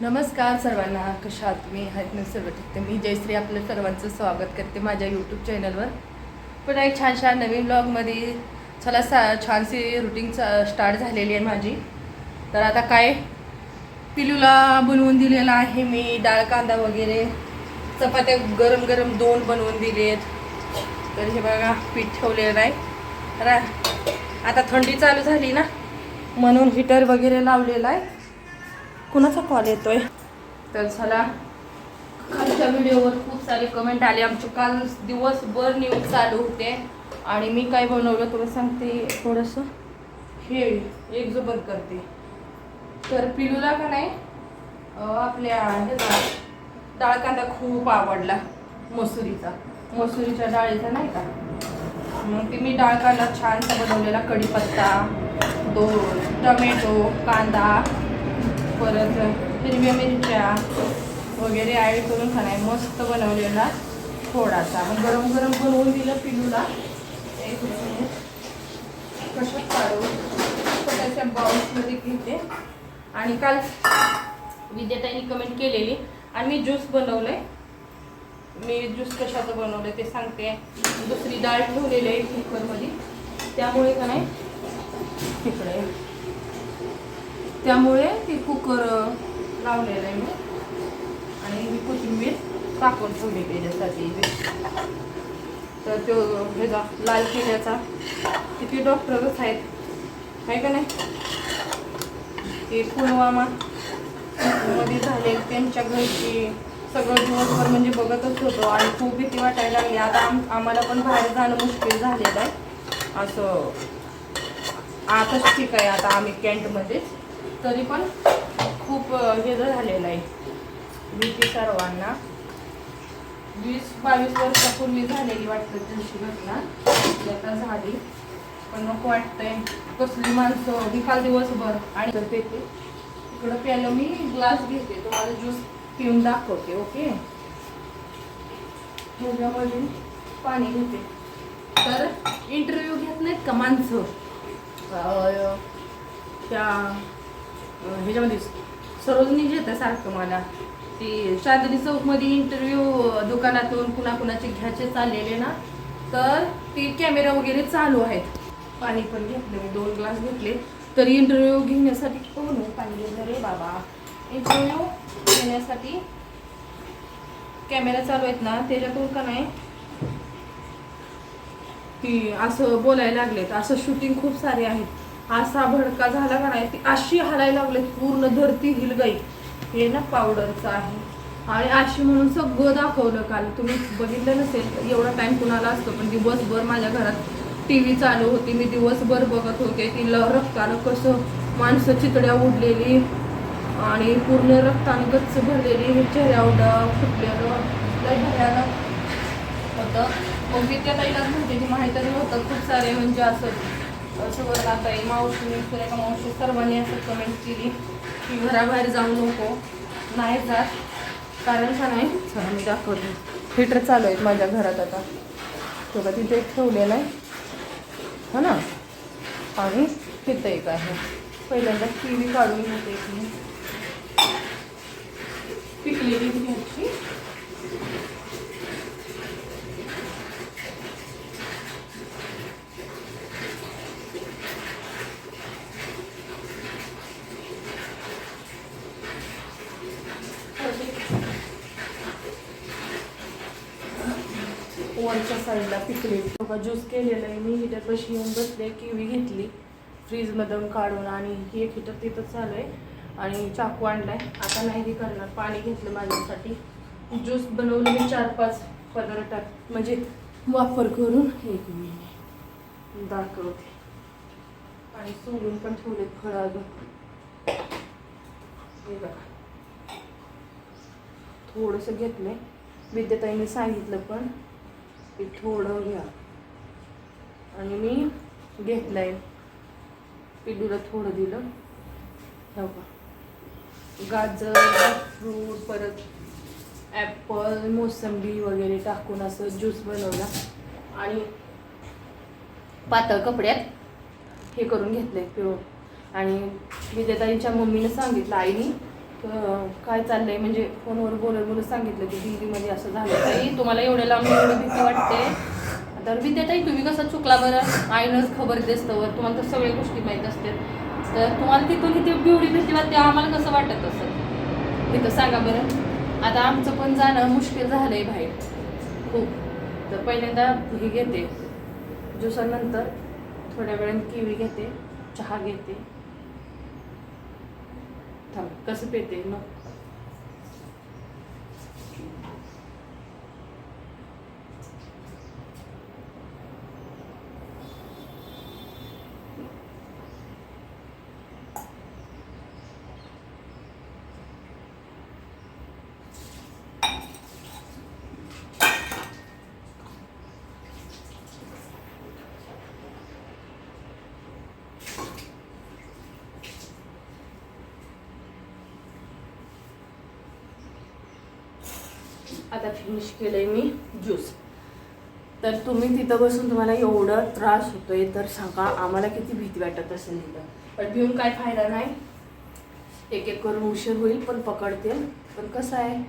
नमस्कार सर्वांना कशा तुम्ही? आहेत ना सर्व ठीक? मी जयश्री आपलं सर्वांचं स्वागत करते माझ्या यूट्यूब चॅनलवर पण एक छान छान नवीन ब्लॉगमध्ये चला सा छानशी रुटीन स्टार्ट झालेली आहे माझी. तर आता काय? पिलूला बनवून दिलेला आहे मी डाळ कांदा वगैरे. चपात्या गरम गरम दोन बनवून दिलेत. तर हे बघा पीठ ठेवलेलं आहे. तर आता थंडी चालू झाली ना म्हणून हिटर वगैरे लावलेला आहे. कुणाचा कॉल येतोय? तर चला. कालच्या व्हिडिओवर खूप सारे कमेंट आले. आमचे काल दिवसभर न्यूज चालू होते. आणि मी काय बनवलं तुला सांगते. थोडंसं हे एक जो करते. तर पिलूला का नाही आपल्या ह्याचा डाळ कांदा खूप आवडला मसुरीचा. मसुरीच्या डाळीचा नाही का? मग ते मी डाळ कांदा छानसा बनवलेला. कढीपत्ता दोन टमॅटो कांदा परत हिरव्या मिरच्या वगैरे ॲड करून खाणार मस्त बनवलेला थोडासा. मग गरम गरम बनवून दिलं पिलूला. एक मिनिट कशात काढू? छोट्याशा बाउल्समध्ये घेते. आणि काल विद्याताईंनी कमेंट केलेली. आणि मी ज्यूस बनवलंय. मी ज्यूस कशाचं बनवलं ते सांगते. दुसरी डाळ ठेवलेली आहे कुकरमध्ये त्यामुळे का नाही? तिकडे त्यामुळे ते कुकर लावलेलं आहे मी. आणि ही कोथिंबीर टाकून ठेवली त्याच्यासाठी. तर तो ह्याचा लाल किल्ल्याचा किती डॉक्टरच आहेत. आहे का नाही? ते पुलवामा मध्ये झाले. त्यांच्या घरची सगळं दिवसभर म्हणजे बघतच होतो. आणि खूप भीती वाटायला लागली. आता आम आम्हाला पण बाहेर जाणं मुश्किल झालेलं आहे. असं आताच ठीक आहे. आता आम्ही कॅन्टमध्येच तरी पण खूप हे झालेलं आहे. भीती सर्वांना वीस बावीस वर्षापूर्वी झालेली वाटतं त्यांची घटना. ती आता झाली. पण नको वाटतंय. कसली माणसं निकाल दिवसभर. आणि तर पेते इकडं प्यायला मी ग्लास घेते तुम्हाला ज्यूस पिऊन दाखवते ओके? ह्याच्यामध्ये पाणी घेते. तर इंटरव्ह्यू घेत नाहीत का माणसं? त्या ह्याच्यामध्ये सरोजनी घेतं सारखं मला ती चांदणी चौकमध्ये इंटरव्ह्यू दुकानातून कुणाकुणाचे घ्यायचे चाललेले ना तर ती कॅमेरा वगैरे चालू आहेत. पाणी पण घेतलं मी दोन ग्लास घेतले. तरी इंटरव्ह्यू घेण्यासाठी कोण पाणी रे बाबा. इंटरव्ह्यू घेण्यासाठी कॅमेरा चालू आहेत ना त्याच्यातून का नाही? ती असं बोलायला लागलेत. असं शूटिंग खूप सारे आहेत. असा भडका झाला का नाही ती अशी हालायला लागली पूर्ण धरती हिलगाई. हे ना पावडरचं आहे. आणि अशी म्हणून सगळं दाखवलं काल. तुम्ही बघितलं नसेल एवढा टाईम कुणाला असतो पण दिवसभर माझ्या घरात टी व्ही चालू होती. मी दिवसभर बघत होते. ती ल रक्तानं कसं माणसं चितड्या उडलेली आणि पूर्ण रक्तानं गच्च भरलेली. चेहऱ्यावर फुटलेलं. लय भयानक होतं. मग मी त्या ताईला माहिती माहिती होतं खूप सारे म्हणजे असं सुवर्णाताई मावशी सुरेखा मावशी सर्वांनी असं कमेंट केली की घराबाहेर जाऊ नको. नाही जात. कारण का नाही? चला मी दाखवते. हिटर चालू आहेत माझ्या घरात आता. तेव्हा तिथे एक ठेवलेलं आहे. हो ना? आणि तिथं एक आहे. पहिल्यांदा टी व्ही काढून घेते पिकलेली घ्यायची. वरच्या साईडला पिकले. बघा ज्यूस केलेलं आहे. मी हिटर कशी येऊन बसले किवी घेतली. फ्रीजमधून काढून आणि ही एक हिटर तिथं चालू आहे आणि चाकू आणलाय. आता नाही हे करणार. पाणी घेतलं माझ्यासाठी. ज्यूस बनवलं मी चार पाच पदार्थ म्हणजे वापर करून एक मी. दाखवते. आणि सोडून पण ठेवलेत फळं अजून. हे बघा. थोडंसं घेतलंय. विद्याताईने सांगितलं पण. की थोडं घ्या. आणि मी घेतलंय. पिल्लूला थोडं दिलं. हो का गाजर फ्रूट परत ॲपल मोसंबी वगैरे टाकून असं ज्यूस बनवला. आणि पातळ कपड्यात हे करून घेतलं आहे पिळून आणि विद्याताईंच्या मम्मीनं सांगितलं आईनी काय चाललंय? म्हणजे फोनवर बोलत बोलत सांगितलं की दिल्लीमध्ये असं झालं ताई तुम्हाला एवढ्या लांब एवढी भीती वाटते? तर विद्याताई तुम्ही कसं चुकला बरं? आईनंच खबर देस्तवर तुम्हाला तर सगळ्या गोष्टी माहीत असतात. तर तुम्हाला तिथून किती एवढी भीती वाटते आम्हाला कसं वाटत असं? तिथं सांगा बरं. आता आमचं पण जाणं मुश्किल झालंय बाहेर. खूप. तर पहिल्यांदा हे घेते. ज्युसानंतर थोड्या वेळाने किवी घेते चहा घेते. थांब कसं पेते? मग आता फिनिश केलं आहे मी ज्यूस तर तुम्ही तिथं बसून तुम्हाला एवढं त्रास होतोय तर सांगा आम्हाला किती भीती वाटत असेल तिथं. पण भिऊन काय फायदा नाही. एक एक करून उशीर होईल पण पकडते. पण कसं आहे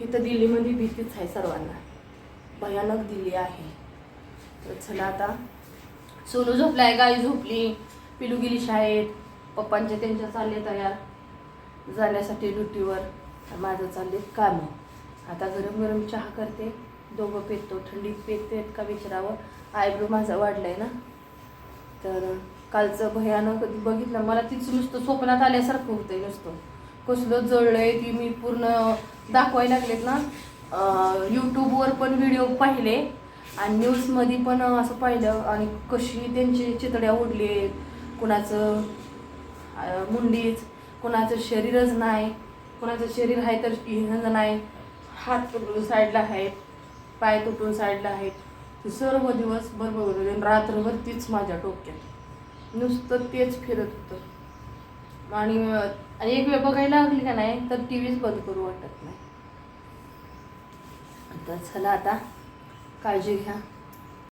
इथं दिल्लीमध्ये भीतीच आहे सर्वांना. भयानक दिल्ली आहे. तर चला आता. सोनू झोपलाय गाई झोपली. पिलू गेली शाळेत. पप्पांच्या त्यांच्या चालले तयार. जाण्यासाठी ड्युटीवर. माझं चालले कामं. आता गरम गरम चहा करते दोघं पेतो थंडीत पेतेत का विचारावं आयब्रो माझा वाढलाय ना. तर कालचं भयानक बघितलं मला तीच नुसतं स्वप्नात आल्यासारखं होतंय नुसतं. कसलं जळलंय ती मी पूर्ण दाखवायला लागलेत ना. यूट्यूबवर पण व्हिडिओ पाहिले आणि न्यूजमध्ये पण असं पाहिलं आणि कशी त्यांची चितड्या उडले कुणाचं मुंडीच कुणाचं शरीरच नाही कुणाचं शरीर आहे तर इहन नाही. हात तुटून साईडला आहेत पाय तुटून साईडला आहेत. ते सर्व दिवस बरोबर होते रात्रभर तीच माझ्या डोक्यात. नुसतं तेच फिरत होतं. आणि आणि एक वेळ बघायला लागली का नाही तर टी व्हीच बंद करू वाटत नाही. आता चला आता काळजी घ्या.